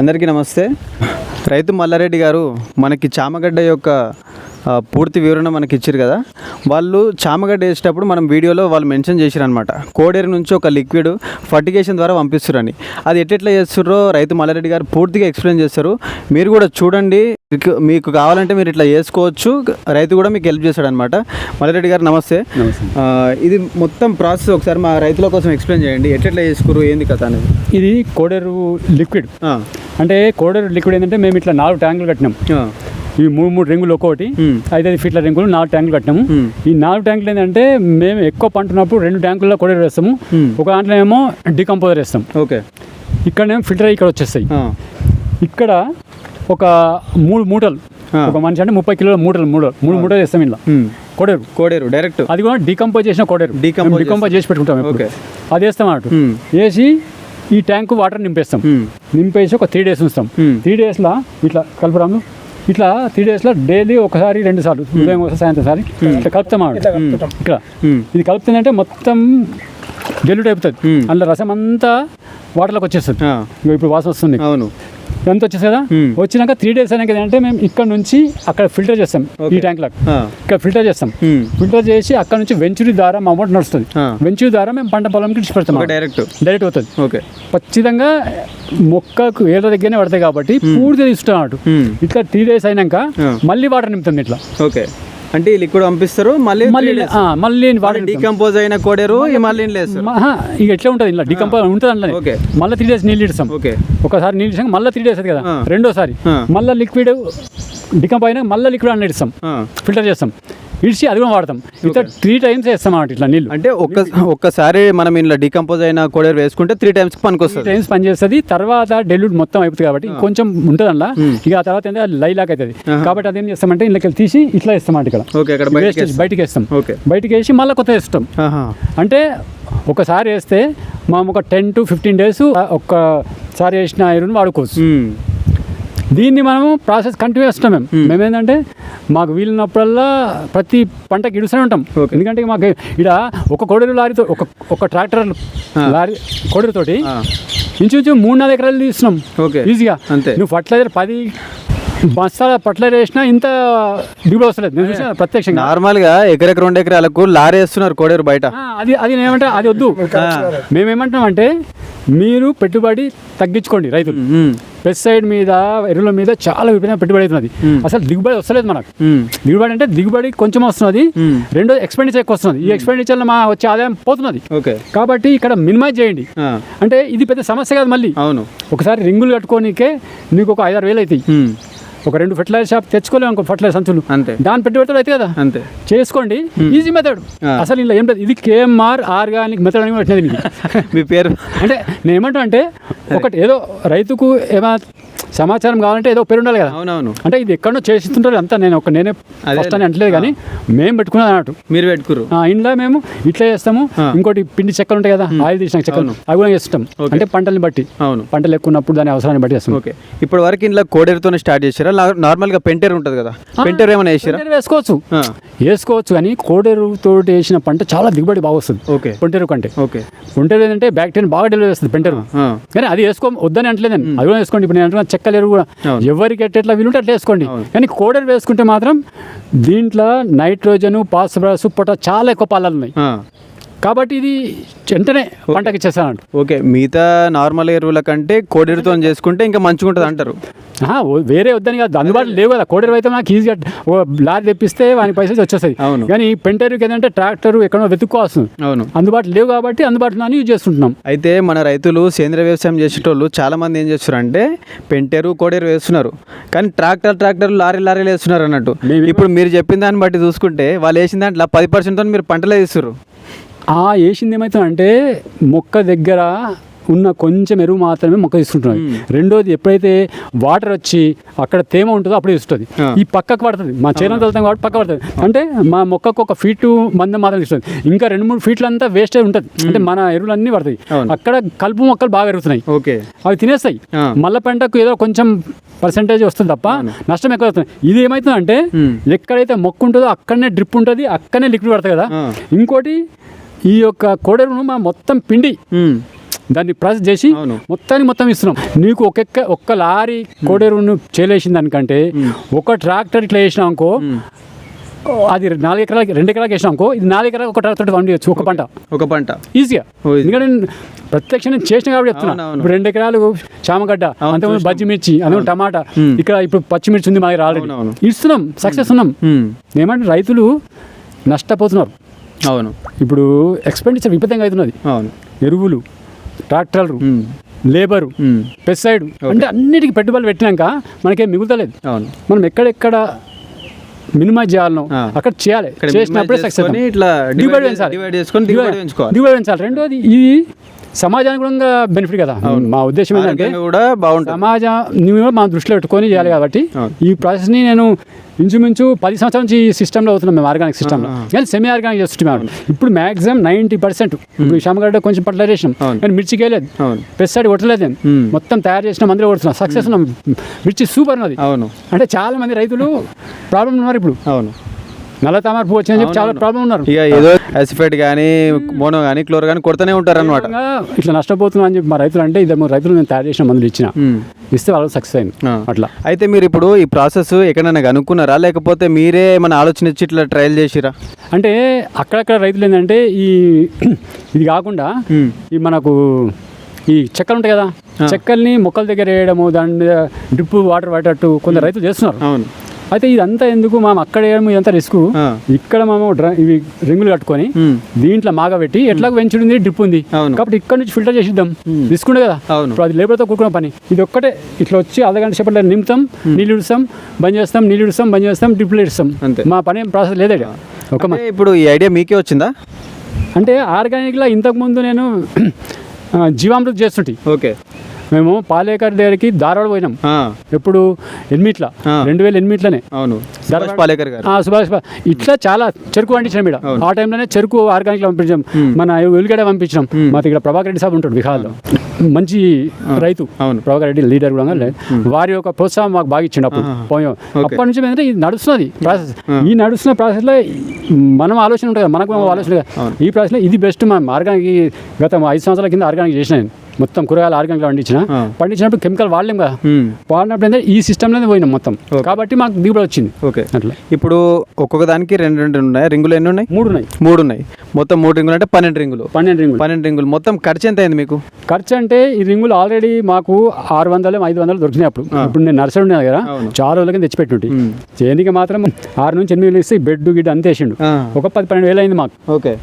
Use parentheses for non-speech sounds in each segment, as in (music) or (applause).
అందరికీ నమస్తే. రైతు మల్లారెడ్డి గారు మనకి చామగడ్డ యొక్క పూర్తి వివరణ మనకి ఇచ్చారు కదా? వాళ్ళు చామగడ్డ వేసేటప్పుడు మనం వీడియోలో వాళ్ళు మెన్షన్ చేశారు అనమాట కోడేరు నుంచి ఒక లిక్విడ్ ఫర్టిగేషన్ ద్వారా పంపిస్తారని. అది ఎట్లెట్లా చేస్తారో రైతు మల్లారెడ్డి గారు పూర్తిగా ఎక్స్ప్లెయిన్ చేస్తారు. మీరు కూడా చూడండి. మీకు కావాలంటే మీరు ఇట్లా చేసుకోవచ్చు. రైతు కూడా మీకు హెల్ప్ చేస్తాడు అనమాట మల్లారెడ్డి గారు నమస్తే. ఇది మొత్తం ప్రాసెస్ ఒకసారి మా రైతుల కోసం ఎక్స్ప్లెయిన్ చేయండి. ఎట్లెట్లా చేసుకురు ఏంది కథ అనేది? ఇది కోడేరు లిక్విడ్. అంటే కోడేరు లిక్విడ్ ఏంటంటే మేము ఇట్లా నాలుగు ట్యాంకులు కట్టినాం. ఈ మూడు మూడు రింగులు ఒక్కొక్కటి మ్మ్. ఐదైదు ఫీట్ల రింగులు నాలుగు ట్యాంకులు కట్టినాము మ్మ్. ఈ నాలుగు ట్యాంకులు ఏంటంటే మేము ఎక్కువ పంట ఉన్నప్పుడు రెండు ట్యాంకుల్లో కోడేరు వేస్తాము. ఒక దాంట్లో ఏమో డికంపోజర్ వేస్తాం ఓకే ఇక్కడనేమో ఫిల్టర్ ఇక్కడ వచ్చేస్తాయి ఇక్కడ ఒక మూడు మూటలు. ఒక మనిషి అంటే ముప్పై కిలోల మూటలు మూడు మూడు మూటలు వేస్తాం ఇలా. కోడేరు కోడేరు డైరెక్ట్ అది కూడా డికంపోజ్ చేసిన కోడేరు డికంపోజ్ చేసి పెట్టుకుంటాం. ఓకే. అది వేస్తాం అన్నట్టు. వేసి ఈ ట్యాంకు వాటర్ నింపేస్తాం. నింపేసి ఒక త్రీ డేస్ ఉంచుతాం. త్రీ డేస్లో ఇట్లా కలుపురాము ఇట్లా త్రీ డేస్లో డైలీ ఒకసారి రెండు సార్లు ఉదయం ఒకసారి సాయంత్రం సారి ఇట్లా కలుపుతాం అన్నమాట. ఇక్కడ. ఇది కలుపుతుందంటే మొత్తం జల్లుడు అయిపోతుంది. అందులో రసం అంతా వాటర్లోకి వచ్చేస్తుంది. ఇప్పుడు వాసన వస్తుంది. అవును. ఎంత వచ్చేసి కదా. వచ్చినాక త్రీ డేస్ అయినాక ఏంటంటే మేము ఇక్కడ నుంచి అక్కడ ఫిల్టర్ చేస్తాం ఈ ఓకే. ట్యాంక్లో ఆ, ఇక్కడ ఫిల్టర్ చేస్తాం. ఫిల్టర్ చేసి అక్కడ నుంచి వెంచురీ ద్వారా మా అమౌంట్ నడుస్తుంది. వెంచురీ ద్వారా మేము పంట పొలంకి ఇచ్చి పెడతాం ఒక డైరెక్ట్ డైరెక్ట్ అవుతుంది ఓకే. ఖచ్చితంగా మొక్కకు ఏళ్ళ దగ్గరనే పడతాయి కాబట్టి పూర్తిగా తీసుకుంటాం. ఇట్లా త్రీ డేస్ అయినాక. మళ్ళీ వాటర్ నింపుతుంది ఇట్లా. ఓకే. అంటే ఈ లిక్విడ్ పంపిస్తారు మళ్ళీ మళ్ళీ మళ్ళీ వాటర్. డీకంపోజ్ అయిన కోడేరు మళ్ళీ ఇక ఎట్లా ఉంటుంది ఇలా డికంపోజ్ ఉంటుంది అందులో ఓకే. మళ్ళీ త్రీ డేస్ నీళ్ళు ఇస్తాం. ఓకే. ఒకసారి నీళ్ళు ఇస్తాం మళ్ళీ త్రీ డేస్ కదా. రెండోసారి. మళ్ళీ లిక్విడ్ డికంప్ అయినా మళ్ళీ లిక్విడ్ అన్న ఇస్తాం. ఫిల్టర్ చేస్తాం. ఇడిచి అది కూడా వాడతాం. ఇట్లా త్రీ టైమ్స్ వేస్తాం అన్నమాట ఇట్లా నీళ్ళు అంటే ఒక్క ఒక్కసారి మనం ఇంట్లో డీకంపోజ్ అయిన కోడేరు వేసుకుంటే త్రీ టైమ్స్ పనికి త్రీ వస్తుంది టైమ్స్ పనిచేస్తుంది. తర్వాత డెల్యూట్ మొత్తం అయిపోతుంది కాబట్టి కొంచెం ఉంటుంది అందులో. ఇక ఆ తర్వాత ఏంటంటే అది లైలాక్ అవుతుంది. కాబట్టి అదేం చేస్తామంటే ఇంట్లోకి తీసి ఇట్లా వేస్తాం అన్నమాట ఇక్కడ. బయటకి వేస్తాం. ఓకే బయటికి వేసి మళ్ళీ కొత్త వేస్తాం. అంటే ఒకసారి వేస్తే మనం ఒక టెన్ టు ఫిఫ్టీన్ డేస్ ఒక్కసారి వేసిన ఐరన్ వాడుకోవచ్చు. ఉమ్. దీన్ని మనము ప్రాసెస్ కంటిన్యూ చేస్తాం మేము మేము ఏంటంటే మాకు వీలున్నప్పుడల్లా ప్రతి పంటకి ఇడుస్తూనే ఉంటాం. ఎందుకంటే మాకు ఇక్కడ ఒక కోడెరు లారీతో ఒక ఒక ట్రాక్టర్ లారీ కోడెరుతోటి. ఇంచుమించు మూడు నాలుగు ఎకరాలు తీస్తున్నాం. ఓకే. ఈజీగా అంతే. నువ్వు ఫర్టిలైజర్ పది బస్తాల ఫర్టిలైజర్ వేసినా ఇంత దిగుబడి వస్తలేదు. నేను చూసిన ప్రత్యక్షంగా. నార్మల్గా ఎకరెక రెండు ఎకరాలకు లారీ వేస్తున్నారు కోడేరు బయట. అది అది ఏమంటే అది వద్దు. మేమేమంటాం అంటే మీరు పెట్టుబడి తగ్గించుకోండి రైతులు. పెస్టిసైడ్ మీద ఎరువుల మీద చాలా విపరీతమైన పెట్టుబడి అవుతున్నది. అసలు దిగుబడి వస్తలేదు మనకు. దిగుబడి అంటే దిగుబడి కొంచెం వస్తున్నది. రెండో ఎక్స్పెండిచర్ ఎక్కువ వస్తున్నది ఈ ఎక్స్పెండిచర్లో మా వచ్చే ఆదాయం పోతున్నది. ఓకే. కాబట్టి ఇక్కడ మినిమైజ్ చేయండి. అంటే ఇది పెద్ద సమస్య కాదు మళ్ళీ. అవును. ఒకసారి రింగులు కట్టుకోనికే నీకు ఒక ఐదారు వేలు అవుతాయి. ఒక రెండు ఫెర్టిలైజర్ షాప్ తెచ్చుకోలేము అనుకో ఫెర్టిలైజర్ సంచులు. అంతే. దాని పెట్టుబడి అయితే కదా? అంతే. చేసుకోండి. ఈజీ మెథడ్ ఆ. అసలు ఇలా ఏం లేదు. ఇది కేఎంఆర్ ఆర్గానిక్ మెథడ్ అని మీకు. మీ పేరు? అంటే నేను ఏమంటా అంటే ఒకటి ఏదో రైతుకు ఏమైనా సమాచారం కావాలంటే ఏదో పేరు ఉండాలి కదా. అవునవును. అంటే ఇది ఎక్కడో చేస్తుంటారు అంతా నేను ఒక నేనే అదే. ఫస్ట్ అని అంటలేదు కానీ మేము పెట్టుకున్నది అన్నట్టు. మీరు పెట్టుకురు ఆ, ఇంట్లో మేము ఇట్లా చేస్తాము. ఇంకోటి పిండి చెక్కలు ఉంటాయి కదా ఆయిల్ తీసిన చెక్కలు అవి కూడా చేస్తాం. అంటే పంటల్ని బట్టి. అవును. పంటలు ఎక్కువ ఉన్నప్పుడు దాని అవసరాన్ని బట్టి చేస్తాం. ఓకే. ఇప్పటి వరకు ఇంట్లో కోడేరుతోనే స్టార్ట్ చేసారా నార్మల్గా పెంటేరు ఉంటుంది కదా. పెంటేరు ఏమైనా వేసారా వేసుకోవచ్చు. వేసుకోవచ్చు కానీ కోడేరు తోటి వేసిన పంట చాలా దిగుబడి బాగా వస్తుంది. ఓకే. కొంటేరు కంటే. ఓకే. కొంటేరు ఏంటంటే బ్యాక్టీరియా బాగా డెలివరీ చేస్తుంది పెంటేరు. కానీ అది వేసుకో వద్దని అంటలేదండి అది కూడా వేసుకోండి. ఇప్పుడు నేను అంటున్నా చెక్కలు ఎరువు కూడా. ఎవరికి ఎట్లా వీలుంటే అట్లా వేసుకోండి. కానీ కోడర్ వేసుకుంటే మాత్రం దీంట్లో నైట్రోజన్ ఫాస్ఫరస్ పొటాష్ చాలా ఎక్కువ పాలాలు ఉన్నాయి. కాబట్టి ఇది వెంటనే పంటకి ఇచ్చేస్తానంట ఓకే మిగతా నార్మల్ ఎరువుల కంటే కోడేరుతో చేసుకుంటే ఇంకా మంచిగా ఉంటుంది అంటారు. వేరే వద్దని కాదు అందుబాటులో లేవు కదా. కోడర్ అయితే నాకు ఈజీగా ఓ లారీ తెప్పిస్తే వాని పైసలు వచ్చేస్తాయి. అవును. కానీ పెంటర్కి ఏంటంటే ట్రాక్టర్ ఎక్కడో వెతుక్కోవాల్సింది. అవును. అందుబాటులో లేవు కాబట్టి అందుబాటులో యూజ్ చేసుకుంటున్నాం అయితే మన రైతులు సేంద్రియ వ్యవసాయం చేసేటోళ్ళు చాలా మంది ఏం చేస్తున్నారు అంటే పెంటేరు కోడేరు వేస్తున్నారు. కానీ ట్రాక్టర్ ట్రాక్టర్ లారీ లారీలు వేస్తున్నారు అన్నట్టు. ఇప్పుడు మీరు చెప్పిన దాన్ని బట్టి చూసుకుంటే వాళ్ళు వేసిన దాంట్లో పది పర్సెంట్తో మీరు పంటలే తీస్తారు ఆ వేసింది ఏమవుతుందంటే మొక్క దగ్గర ఉన్న కొంచెం ఎరువు మాత్రమే మొక్క తీసుకుంటున్నది రెండోది ఎప్పుడైతే వాటర్ వచ్చి అక్కడ తేమ ఉంటుందో అప్పుడు ఇస్తుంది. ఆ. ఈ పక్కకు పడుతుంది. మా చీరం వెళ్తాం కాబట్టి పక్క పడుతుంది. అంటే మా మొక్కకు ఒక ఫీటు మందం మాత్రం ఇస్తుంది. ఇంకా రెండు మూడు ఫీట్లు అంతా వేస్ట్ ఉంటుంది. అంటే మన ఎరువులన్నీ పడతాయి. అక్కడ కలుపు మొక్కలు బాగా ఎరుగుతున్నాయి. ఓకే. అవి తినేస్తాయి. మల్ల పంటకు ఏదో కొంచెం పర్సంటేజ్ వస్తుంది తప్ప నష్టం ఎక్కువ వస్తుంది. ఇది ఏమవుతుందంటే. ఎక్కడైతే మొక్క ఉంటుందో అక్కడనే డ్రిప్ ఉంటుంది అక్కడనే లిక్విడ్ పడుతుంది కదా. ఇంకోటి ఈ యొక్క కోడెరును మా మొత్తం పిండి. దాన్ని ప్రాసెస్ చేసి. మొత్తానికి మొత్తం ఇస్తున్నాం. నీకు ఒక్కొక్క ఒక్క లారీ కోడేరును చేలేసిన దానికంటే ఒక ట్రాక్టర్ ఇట్లా వేసినాం అనుకో అది నాలుగు ఎకరాలకి రెండు ఎకరాలకి వేసినాం అనుకో ఇది నాలుగు ఎకరాలకు ఒక ట్రాక్టర్ పండించచ్చు ఒక పంట. ఒక పంట. ఈజీగా. ఎందుకంటే నేను ప్రత్యక్ష నేను చేసిన కాబట్టి చెప్తున్నా. ఇప్పుడు రెండు ఎకరాలు చామగడ్డ అంతకుముందు బజ్జి మిర్చి అందులో టమాటా. ఇక్కడ ఇప్పుడు పచ్చిమిర్చి ఉంది మా దగ్గర ఆల్రెడీ అవునవును. ఇస్తున్నాం సక్సెస్ ఉన్నాం. ఏమంటే రైతులు నష్టపోతున్నారు. అవును. ఇప్పుడు ఎక్స్పెండిచర్ విపరీతంగా అవుతున్నది. అవును. ఎరువులు ట్రాక్టర్లు లేబరు పెస్టిసైడ్ అంటే అన్నిటికీ పెట్టుబడులు పెట్టినాక మనకేం మిగులుతలేదు. అవును. మనం ఎక్కడెక్కడ మినిమైజ్ చేయాలనో. అక్కడ చేయాలి. చేసినప్పుడే సక్సెస్ ఇట్లా divide పెంచాలి పెంచాలి రెండోది ఇది సమాజానికి కూడా బెనిఫిట్ కదా మా ఉద్దేశం ఏంటంటే కూడా బాగుంటుంది. సమాజం మా దృష్టిలో పెట్టుకొని చేయాలి కాబట్టి. ఈ ప్రాసెస్ని నేను ఇంచుమించు పది సంవత్సరాల నుంచి ఈ సిస్టంలో అవుతున్నాం మేము ఆర్గానిక్ సిస్టంలో. కానీ సెమీ ఆర్గానిక్ చేస్తున్నాం ఇప్పుడు మ్యాక్సిమం నైంటీ పర్సెంట్ ఇప్పుడు శామగడ్డ కొంచెం పట్ల అవును. కానీ మిర్చికి వెళ్ళలేదు అవును. పెస్టిసైడ్ కొట్టలేదు. మొత్తం తయారు చేసిన మందులో కొడుతున్నాం. సక్సెస్ ఉన్నాం మిర్చి సూపర్ ఉన్నది. అవును. అంటే చాలా మంది రైతులు ప్రాబ్లం ఉన్నారు ఇప్పుడు. అవును. నల్ల తామర పువ్వు వచ్చిందని చెప్పి చాలా. ప్రాబ్లం ఉన్నారు. ఇక ఏదో అసిఫైడ్ కానీ మోనో కానీ క్లోర్ కానీ కొడుతూనే ఉంటారు అనమాట ఇట్లా నష్టపోతున్నాం అని చెప్పి మా రైతులు అంటే ఇద్దరు రైతులు నేను తయారు చేసిన మందులు ఇచ్చిన. ఇస్తే వాళ్ళు సక్సెస్ అయింది. అట్లా. అయితే మీరు ఇప్పుడు ఈ ప్రాసెస్ ఎక్కడైనా కనుక్కున్నారా? లేకపోతే మీరే మన ఆలోచన ఇచ్చి ఇట్లా ట్రయల్ చేసిరా? అంటే అక్కడక్కడ రైతులు ఏంటంటే ఈ (clears throat) ఇది కాకుండా ఈ మనకు ఈ చెక్కలు ఉంటాయి కదా చెక్కల్ని మొక్కల దగ్గర వేయడము దాని మీద డ్రిప్ వాటర్ పడేటట్టు కొందరు రైతులు చేస్తున్నారు. అవును. అయితే ఇదంతా ఎందుకు మనం అక్కడ వేయడం ఇదంతా రిస్క్. ఇక్కడ మేము ఇవి రింగులు కట్టుకొని. దీంట్లో మాగబెట్టి ఎట్లా వెంచుడు ఉంది డ్రిప్ ఉంది. కాబట్టి ఇక్కడ నుంచి ఫిల్టర్ చేసిద్దాం. రిస్క్ ఉండే కదా. అవును. ఇప్పుడు అది లేబర్తో కూడుకున్న పని. ఇది ఒక్కటే. ఇట్లా వచ్చి అర్ధ గంట సేపట్లో నింపుతాం నీళ్ళు ఇడుస్తాం బంద్ చేస్తాం నీళ్ళు ఇడుస్తాం బంద్ చేస్తాం డ్రిప్లు ఇడుస్తాం. అంతే. మా పని ఏం ప్రాసెస్ లేదా. ఒక మ- ఇప్పుడు ఈ ఐడియా మీకే వచ్చిందా? అంటే ఆర్గానిక్లో ఇంతకుముందు నేను జీవామృతం చేస్తుంటే. ఓకే. మేము పాలేకర్ దగ్గరికి ధారవాడ పోయినాం. ఎప్పుడు ఎనిమిట్ల. రెండు వేల ఎనిమిట్లోనే. అవును. సుభాష్ పాలేకర్ సుభాష్ ఇట్లా చాలా చెరుకు పండించాం ఇక్కడ ఆ టైంలోనే చెరుకు ఆర్గానిక్లో పంపించాం. మన ఉల్లిగడ్డ పంపించాం మా ఇక్కడ ప్రభాకర్ రెడ్డి సాబ్ ఉంటాడు విహాల్లో మంచి రైతు. అవును. ప్రభాకర్ రెడ్డి లీడర్ కూడా లే- వారి యొక్క ప్రోత్సాహం మాకు బాగా ఇచ్చిండు అప్పుడు. పోయాం అప్పటి నుంచి ఏంటంటే ఇది నడుస్తున్నది ప్రాసెస్. ఈ నడుస్తున్న ప్రాసెస్లో మనం ఆలోచన ఉంటుంది మనకు మనం ఆలోచన. ఈ ప్రాసెస్లో ఇది బెస్ట్ మనం ఆర్గానిక్ గత ఐదు సంవత్సరాల కింద ఆర్గానిక్ చేసిన మొత్తం కూరగాయలు ఆర్గానిక్ పండించిన. పండించినప్పుడు కెమికల్ వాడలేం కదా. వాడినప్పుడు ఏంటంటే ఈ సిస్టంలోనే పోయినాం మొత్తం. కాబట్టి మాకు దిగుబడి వచ్చింది. ఓకే. అట్లా. ఇప్పుడు ఒక్కొక్క దానికి రెండు రెండు ఉన్నాయి. రింగులు ఎన్ని ఉన్నాయి? మూడు ఉన్నాయి. మూడు ఉన్నాయి. మొత్తం మూడు రింగులు అంటే పన్నెండు రింగులు. పన్నెండు రింగులు. పన్నెండు రింగులు. మొత్తం ఖర్చు ఎంత అయింది మీకు? ఖర్చు అంటే ఈ రింగులు ఆల్రెడీ మాకు ఆరు వందలు ఐదు వందలు దొరికినాయి అప్పుడు. ఇప్పుడు నేను నర్సరీ దగ్గర అవును. చాలా రోజులకి తెచ్చిపెట్టుంటి మ్మ్. చేయనికి మాత్రం ఆరు నుంచి ఎనిమిది వేలు ఇస్తే బెడ్ గిడ్ అంత వేసిండు. ఆ, ఒక పది పన్నెండు వేలు అయింది మాకు. ఓకే.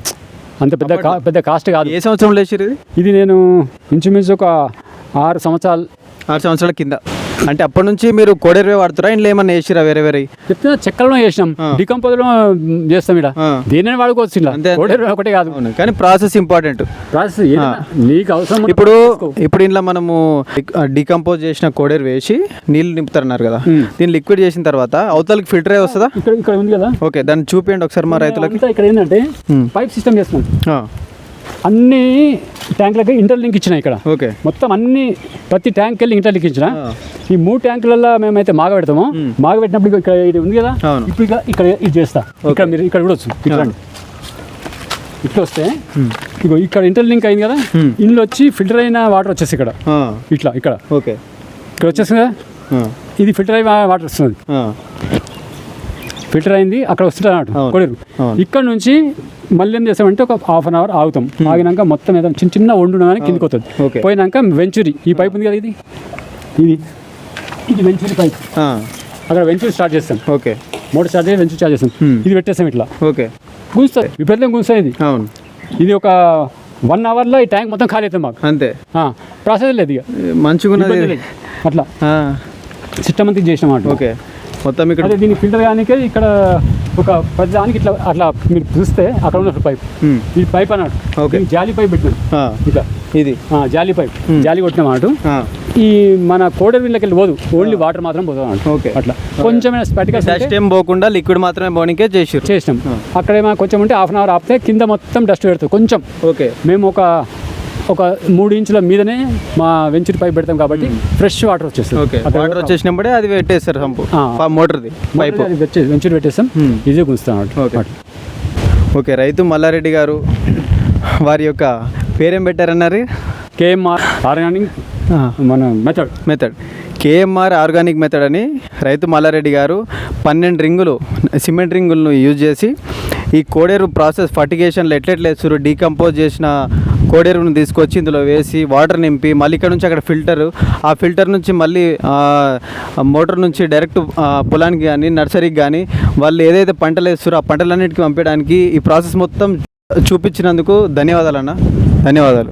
అంత పెద్ద పెద్ద కాస్ట్ కాదు. ఏ సంవత్సరంలో వేసిరు ఇది నేను ఇంచుమించు ఒక ఆరు సంవత్సరాలు ఆరు సంవత్సరాల కింద. అంటే అప్పటి నుంచి మీరు కోడేరువే వాడుతారా? ఇంట్లో ఏమన్నా వేసిరా వేరే వేరే? చెప్తున్నా చెక్కలలో చేసినాం ఆ. డికంపోజ్లో చేస్తాం ఇక్కడ. దేనిని వాడుకోవచ్చు ఇలా అంతే, అంతే. కోడేరు ఒకటే కాదు. కానీ ప్రాసెస్ ఇంపార్టెంట్. ప్రాసెస్ నీకు అవసరం ఇప్పుడు. ఇప్పుడు ఇంట్లో మనము డికంపోజ్ చేసిన కోడేరు వేసి నీళ్ళు నింపుతారన్నారు కదా. దీన్ని లిక్విడ్ చేసిన తర్వాత అవతలకి ఫిల్టర్ అయ్యి వస్తుందా? ఇక్కడ ఇక్కడ ఉంది కదా. ఓకే దాన్ని చూపించండి ఒకసారి మా రైతులకి. ఇక్కడ ఏంటంటే. పైప్ సిస్టమ్ చేస్తున్నాం. అన్ని ట్యాంకులకి ఇంటర్లింక్ ఇచ్చిన ఇక్కడ. ఓకే. మొత్తం అన్ని ప్రతి ట్యాంక్ వెళ్ళి ఇంటర్లింక్ ఇచ్చిన. ఈ మూడు ట్యాంకులలో మేమైతే మాగ పెడతామో మాగ పెట్టినప్పుడు ఇక్కడ ఇది ఉంది కదా. ఇప్పుడు ఇక్కడ ఇక్కడ ఇది చేస్తా. ఇక్కడ మీరు ఇక్కడ కూడా వచ్చు ఇట్లా వస్తే ఇగో ఇక్కడ ఇంటర్లింక్ అయింది కదా. ఇందులో వచ్చి ఫిల్టర్ అయిన వాటర్ వచ్చేసి ఇక్కడ. ఇట్లా ఇక్కడ. ఓకే. ఇక్కడ వచ్చేస్తుంది కదా? ఇది ఫిల్టర్ అయ్యి వాటర్ వస్తుంది. ఫిల్టర్ అయింది అక్కడ అవును. ఇక్కడ నుంచి మళ్ళీ ఏం చేస్తామంటే ఒక హాఫ్ అన్ అవర్ ఆగుతాం. ఆగినాక మొత్తం ఏదైనా చిన్న చిన్న వండు కానీ కిందికి వస్తుంది ఓకే. పోయినాక వెంచురీ. ఈ పైప్ ఉంది కదా ఇది? ఇది. ఇది వెంచురీ పైప్. అక్కడ వెంచురీ స్టార్ట్ చేస్తాం. ఓకే. మోటార్ స్టార్ట్ చేసి వెంచురీ స్టార్ట్ చేస్తాం. Hmm. ఇది పెట్టేస్తాం ఇట్లా. ఓకే. గుంజుతుంది. విపరీతం గుంజుతుంది ఇది. అవును. ఇది ఒక వన్ అవర్లో ఈ ట్యాంక్ మొత్తం ఖాళీ అవుతుంది మాకు. అంతే. ప్రాసెస్ లేదు ఇక. మంచిగా. అట్లా. సిస్టమ్ అంతా చేసిన ఓకే. మొత్తం ఇక్కడ దీన్ని ఫిల్టర్ కానీ ఇక్కడ ఒక పది దానికి ఇట్లా అట్లా మీరు చూస్తే అక్కడ ఉన్న పైప్. ఈ పైప్ అన్నట్టు ఓకే. జాలి పైప్ పెట్టినాం ఇట్లా. ఇది. జాలి పైప్. జాలి కొట్టిన ఆ, ఈ మన కోడర్ వీళ్ళకి వెళ్ళి పోదు. ఓన్లీ వాటర్ మాత్రం పోదు అన్నట్టు. ఓకే. అట్లా. కొంచెమైనా స్పాటికల్స్ డస్ట్ ఏం పోకుండా లిక్విడ్ మాత్రమే పోనీకే చేసిరు చేసినాం. అక్కడ ఏమైనా కొంచెం ఉంటే హాఫ్ అన్ అవర్ ఆపితే కింద మొత్తం డస్ట్ పెడుతుంది. కొంచెం. ఓకే. మేము ఒక ఒక మూడు ఇంచుల మీదనే మా వెంచురి పైప్ పెడతాం కాబట్టి ఫ్రెష్ వాటర్ వచ్చేస్తుంది. ఓకే. వాటర్ వచ్చేసినప్పుడే అది పెట్టేస్తారు సంపు. మోటార్ది పైపు. వెంచురి పెట్టేస్తాం. ఈజీగా గుంచుతాం అన్నట్టు. ఓకే. ఓకే రైతు మల్లారెడ్డి గారు వారి యొక్క పేరేం పెట్టారన్నారు? కేఎంఆర్ ఆర్గానిక్ మన method. Method. KMR organic method అని రైతు మల్లారెడ్డి గారు పన్నెండు రింగులు సిమెంట్ రింగులను యూజ్ చేసి ఈ కోడేరు ప్రాసెస్ ఫర్టిగేషన్లు ఎట్లెట్ల వేస్తారు డీకంపోజ్ చేసిన కోడేరును తీసుకొచ్చి ఇందులో వేసి వాటర్ నింపి మళ్ళీ ఇక్కడ నుంచి అక్కడ ఫిల్టర్ ఆ ఫిల్టర్ నుంచి మళ్ళీ మోటార్ నుంచి డైరెక్ట్ పొలానికి కానీ నర్సరీకి కానీ వాళ్ళు ఏదైతే పంటలు వేస్తారో ఆ పంటలన్నిటికీ పంపించడానికి ఈ ప్రాసెస్ మొత్తం చూపించినందుకు ధన్యవాదాలు అన్న ధన్యవాదాలు.